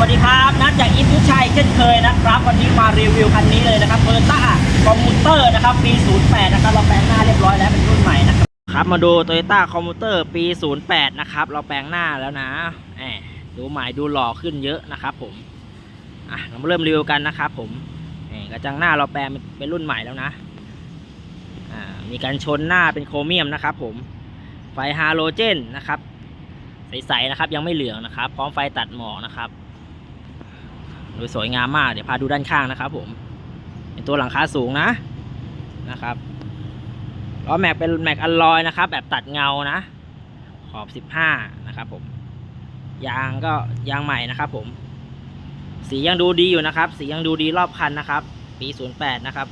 วัสดีครับนัดจากอินทุชัยเช่นเคยนะครับ วันนี้มารีวิวคันนี้เลยนะครับเบอร์ต้าคอมมูเตอร์นะครับปี 08 นะครับ เราแปลงหน้าเรียบร้อยแล้วเป็นรุ่นใหม่นะครับครับมาดู Toyota c o m m u t e r ปี 08 นะครับ เราแปลงหน้าแล้วนะแหมดูใหม่ดูหล่อขึ้นเยอะนะครับผมอะเรามาเริ่มรีวิวกันนะครับผมแหมกระจังหน้าเราแปลงเป็นรุ่นใหม่แล้วนะอ่ามีการชนหน้าเป็นโครเมียมนะครับผมไฟฮาโลเจนนะครับใสๆนะครับยังไม่เหลืองนะครับ พร้อมไฟตัดหมอกนะครับ โดยสวยงามมากเดี๋ยวพาดูด้านข้างนะครับ ผม เป็นตัวหลังคาสูงนะนะครับล้อแม็กเป็นแม็กอลลอยนะครับ แบบตัดเงานะ ขอบ 15 นะครับ ผมยางก็ยางใหม่นะครับ ผม สียังดูดีอยู่นะครับ สียังดูดีรอบคันนะครับ ปี 08 นะครับ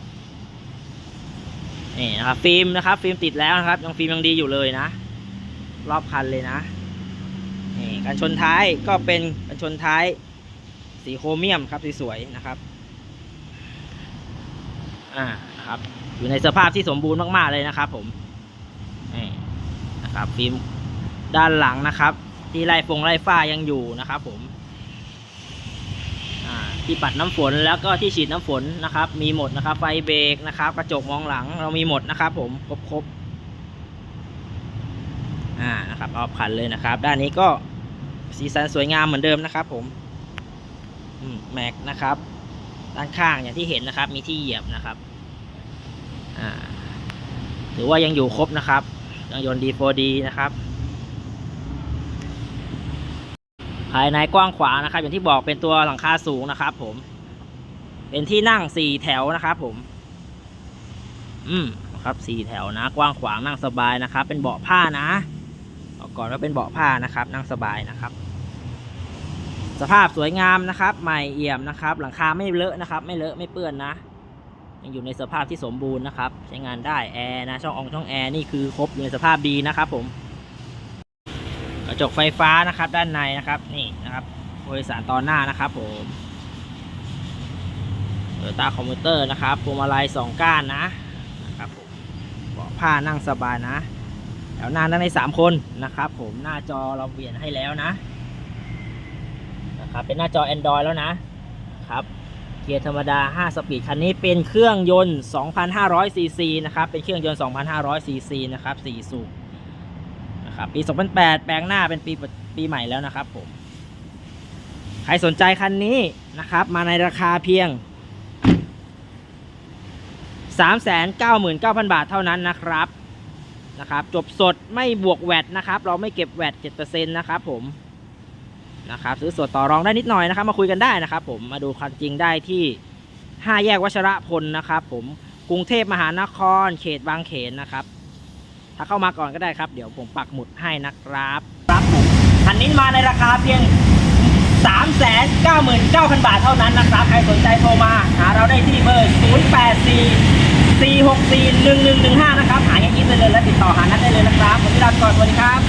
นี่นะครับฟิล์มนะครับ ฟิล์มติดแล้วนะครับ ยังฟิล์มยังดีอยู่เลยนะ รอบคันเลยนะนี่การชนท้ายก็เป็นการชนท้าย สีโครเมียมครับสวยๆนะครับอ่านะครับอยู่ในสภาพที่สมบูรณ์มากๆเลยนะครับ ผมนี่นะครับฟิล์มด้านหลังนะครับ ที่ไล่ฟงไล่ฝ้ายังอยู่นะครับ ผมอ่าที่ปัดน้ำฝนแล้วก็ที่ฉีดน้ำฝนนะครับ มีหมดนะครับ ไฟเบรกนะครับ กระจกมองหลังเรามีหมดนะครับ ผมครบๆอ่านะครับรอบคันเลยนะครับ ด้านนี้ก็สีสันสวยงามเหมือนเดิมนะครับ ผม แม็กนะครับด้านข้างอย่างที่เห็นนะครับ มีที่เหยียบนะครับถือว่ายังอยู่ครบนะครับยังยนต์ D4D นะครับ ภายในกว้างขวางนะครับ อย่างที่บอกเป็นตัวหลังคาสูงนะครับ ผม เป็นที่นั่งสี่แถวนะครับผม อืมครับสี่แถวนะ กว้างขวางนั่งสบายนะครับ เป็นเบาะผ้านะบอกก่อนว่าเป็นเบาะผ้านะครับ นั่งสบายนะครับ สภาพสวยงามนะครับ ใหม่เอี่ยมนะครับ หลังคาไม่เลอะนะครับ ไม่เลอะไม่เปื้อนนะ ยังอยู่ในสภาพที่สมบูรณ์นะครับ ใช้งานได้แอร์นะช่องอองช่องแอร์นี่คือครบอยู่ในสภาพดีนะครับ ผม กระจกไฟฟ้านะครับ ด้านในนะครับ นี่นะครับผู้โดยสารตอนหน้านะครับ ผมเออตาคอมพิวเตอร์นะครับพวงมาลัยสองก้านนะนะครับผมเบาะผ้านั่งสบายนะแถวหน้านั่งในสามคนนะครับ ผมหน้าจอเราเปลี่ยนให้แล้วนะ ครับเป็นหน้าจอ Android แล้วนะครับเกียร์ธรรมดา 5 สปีด คันนี้เป็นเครื่องยนต์ 2,500 ซีซีนะครับ เป็นเครื่องยนต์ 2,500 ซีซีนะครับ 4 สูบนะครับ ปี 2008 แปลงหน้าเป็นปีปีใหม่แล้วนะครับผม ใครสนใจคันนี้นะครับ มาในราคาเพียง 399,000 บาทเท่านั้นนะครับ นะครับ จบสดไม่บวกแวดนะครับ เราไม่เก็บแวด7%นะครับผม นะครับซื้อสวดต่อรองได้นิดหน่อยนะครับมาคุยกันได้นะครับ ผมมาดูคันจริงได้ที่ 5 แยกวัชระพลนะครับ ผมกรุงเทพมหานคร เขตบางเขนนะครับ ถ้าเข้ามาก่อนก็ได้ครับ เดี๋ยวผมปักหมุดให้นะครับครับผมคันนี้มาในราคาเพียง 399,000 บาทเท่านั้นนะครับ ใครสนใจโทรมาหาเราได้ที่เบอร์ 084 464 1115 นะครับ หาอย่างนี้ได้เลยและติดต่อหานัดได้เลยนะครับวันนี้ลาไปก่อนสวัสดีครับ